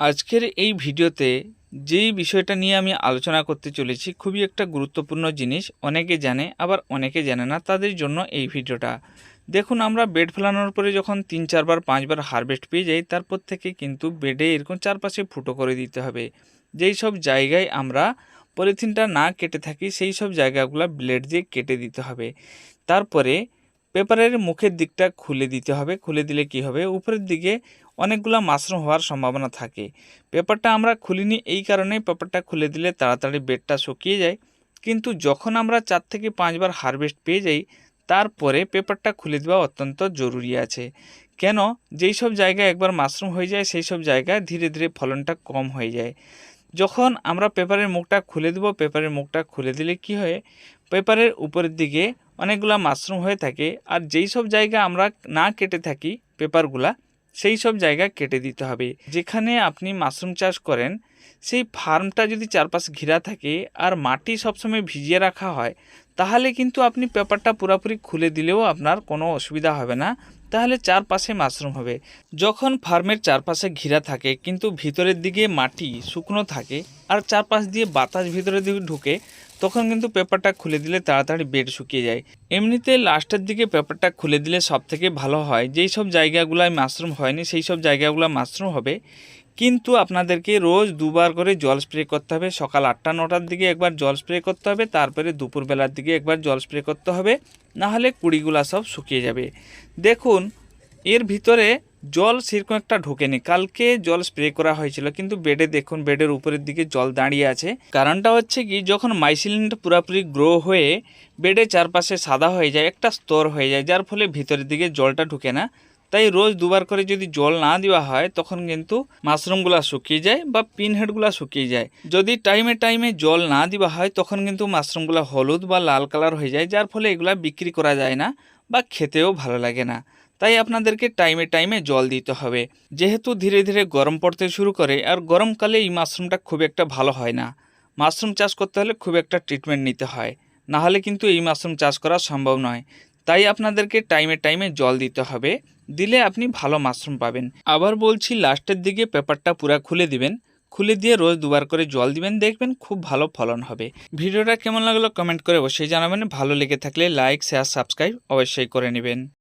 আজকের এই ভিডিওতে যেই বিষয়টা নিয়ে আমি আলোচনা করতে চলেছি, খুবই একটা গুরুত্বপূর্ণ জিনিস, অনেকে জানে, আবার অনেকে জানে না, তাদের জন্য এই ভিডিওটা। দেখুন, আমরা বেড ফেলানোর পরে যখন তিন, চারবার, পাঁচবার হারভেস্ট পেয়ে যাই, তারপর থেকে কিন্তু বেডে এরকম চারপাশে ফুটো করে দিতে হবে। যেই সব জায়গায় আমরা পলিথিনটা না কেটে থাকি, সেই সব জায়গাগুলো ব্লেড দিয়ে কেটে দিতে হবে। তারপরে পেপারের মুখের দিকটা খুলে দিতে হবে, খুলে দিলে কি হবে? উপরের দিকে অনেকগুলো মাশরুম হওয়ার সম্ভাবনা থাকে। পেপারটা আমরা খুলিনি এই কারণে পেপারটা খুলে দিলে তাড়াতাড়ি বেডটা শুকিয়ে যায়। কিন্তু যখন আমরা চার থেকে পাঁচবার হারভেস্ট পেয়ে যাই, তারপরে পেপারটা খুলে দেওয়া অত্যন্ত জরুরি আছে। কেন? যেই সব জায়গায় একবার মাশরুম হয়ে যায়, সেই সব জায়গায় ধীরে ধীরে ফলনটা কম হয়ে যায়। যখন আমরা পেপারের মুখটা খুলে দেবো, পেপারের মুখটা খুলে দিলে কি হয়? পেপারের উপরের দিকে অনেকগুলা মাশরুম হয়ে থাকে আর যেই সব জায়গা আমরা না কেটে থাকি পেপারগুলা, সেই সব জায়গা কেটে দিতে হবে। যেখানে আপনি মাশরুম চাষ করেন, সেই ফার্মটা যদি চারপাশে ঘেরা থাকে আর মাটি সবসময় ভিজিয়ে রাখা হয়, তাহলে কিন্তু আপনি পেপারটা পুরোপুরি খুলে দিলেও আপনার কোনো অসুবিধা হবে না। তাহলে চারপাশে মাশরুম হবে। যখন ফার্মের চারপাশে ঘেরা থাকে, কিন্তু ভিতরের দিকে মাটি শুকনো থাকে আর চারপাশ দিয়ে বাতাস ভিতরের দিকে ঢুকে তখন কিন্তু পেপারটা খুলে দিলে তাড়াতাড়ি বেড শুকিয়ে যায়। এমনিতে লাস্টের দিকে পেপারটা খুলে দিলে সব থেকে ভালো হয়, যেই সব জায়গাগুলোয় মাশরুম হয়নি, সেই সব জায়গাগুলো মাশরুম হবে। কিন্তু আপনাদেরকে রোজ দুবার করে জল স্প্রে করতে হবে, সকাল আটটা, নটার দিকে একবার জল স্প্রে করতে হবে, তারপরে দুপুরবেলার দিকে একবার জল স্প্রে করতে হবে না হলে কুড়িগুলা সব শুকিয়ে যাবে। দেখুন এর ভিতরে জল সেরকম একটা ঢোকেনি। কালকে জল স্প্রে করা হয়েছিল, কিন্তু বেডে দেখুন, বেডের উপরের দিকে জল দাঁড়িয়ে আছে। কারণটা হচ্ছে কি, যখন মাইসিলিনটা পুরোপুরি গ্রো হয়ে বেডের চারপাশে সাদা হয়ে যায়, একটা স্তর হয়ে যায়, যার ফলে ভিতরের দিকে জলটা ঢুকে না। তাই রোজ দুবার করে যদি জল না দেওয়া হয়, তখন কিন্তু মাশরুমগুলো শুকিয়ে যায় বা পিনহেডগুলো শুকিয়ে যায়। যদি টাইমে টাইমে জল না দেওয়া হয়, তখন কিন্তু মাশরুমগুলো হলুদ বা লাল কালার হয়ে যায়, যার ফলে এগুলা বিক্রি করা যায় না বা খেতেও ভালো লাগে না। তাই আপনাদেরকে টাইমে টাইমে জল দিতে হবে। যেহেতু ধীরে ধীরে গরম পড়তে শুরু করে, আর গরমকালে এই মাশরুমটা খুব একটা ভালো হয় না। মাশরুম চাষ করতে হলে খুব একটা ট্রিটমেন্ট নিতে হয়, না হলে কিন্তু এই মাশরুম চাষ করা সম্ভব নয়। তাই আপনাদেরকে টাইমে টাইমে জল দিতে হবে, দিলে আপনি ভালো মাশরুম পাবেন। আবার বলছি, লাস্টের দিকে পেপারটা পুরা খুলে দিবেন। খুলে দিয়ে রোজ দুবার করে জল দিবেন, দেখবেন খুব ভালো ফলন হবে। ভিডিওটা কেমন লাগল কমেন্ট করে অবশ্যই জানাবেন। ভালো লেগে থাকলে লাইক শেয়ার সাবস্ক্রাইব অবশ্যই করে নেবেন।